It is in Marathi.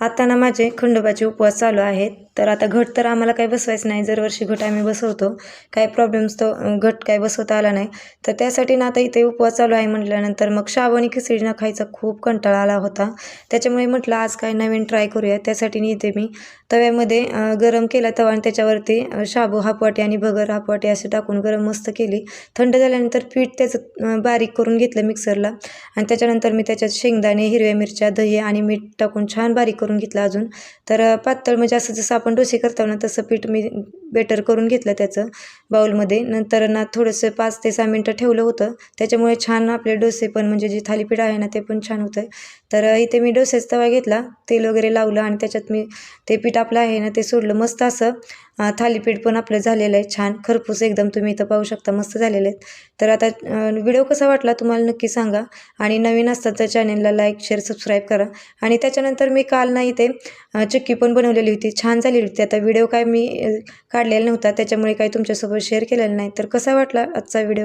आता ना माझे खंडोबाचे उपवास चालू आहेत. तर आता घट तर आम्हाला काही बसवायचं नाही. दरवर्षी घट आम्ही बसवतो. काही प्रॉब्लेम्स तो घट काय बसवता आला नाही. तर त्यासाठी ना आता इथे उपवास चालू आहे म्हटल्यानंतर मग श्रावणी आणि खिचडी ना खायचा खूप कंटाळा आला होता. त्याच्यामुळे म्हटलं आज काय नवीन ट्राय करूया. त्यासाठी मी इथे मी तव्यामध्ये गरम केला तवा आणि त्याच्यावरती शाबू हापवाटी आणि भगर हापवाटी असे टाकून गरम मस्त केली. थंड झाल्यानंतर पीठ त्याचं बारीक करून घेतलं मिक्सरला आणि त्याच्यानंतर मी त्याच्यात शेंगदाणे हिरव्या मिरच्या दही आणि मीठ टाकून छान बारीक करून घेतलं अजून. तर पातळ म्हणजे असं जसं आपण डोसे करताना तसं पीठ मी बेटर करून घेतलं त्याचं बाऊलमध्ये नंतर ना थोडंसं पाच ते सहा मिनटं ठेवलं होतं. त्याच्यामुळे छान आपले डोसे पण म्हणजे जे थालीपीठ आहे ना ते पण छान होतं. तर इथे मी डोसेच तवा घेतला तेल वगैरे लावलं आणि त्याच्यात मी ते पीठ आपलं आहे ना ते सोडलं. मस्त असं थालीपीठ पण आपलं झालेलं आहे छान. खरपूस एकदम तुम्ही इथं पाहू शकता मस्त झालेले आहेत. तर आता व्हिडिओ कसा वाटला तुम्हाला नक्की सांगा. आणि नवीन असतात तर चॅनेलला लाईक शेअर सबस्क्राईब करा. आणि त्याच्यानंतर मी काल ना इथे चिक्की पण बनवलेली होती. छान झालेली होती. आता व्हिडिओ काय मी काढलेला नव्हता त्याच्यामुळे काही तुमच्यासोबत शेअर केलेला नाही. तर कसा वाटला आजचा व्हिडिओ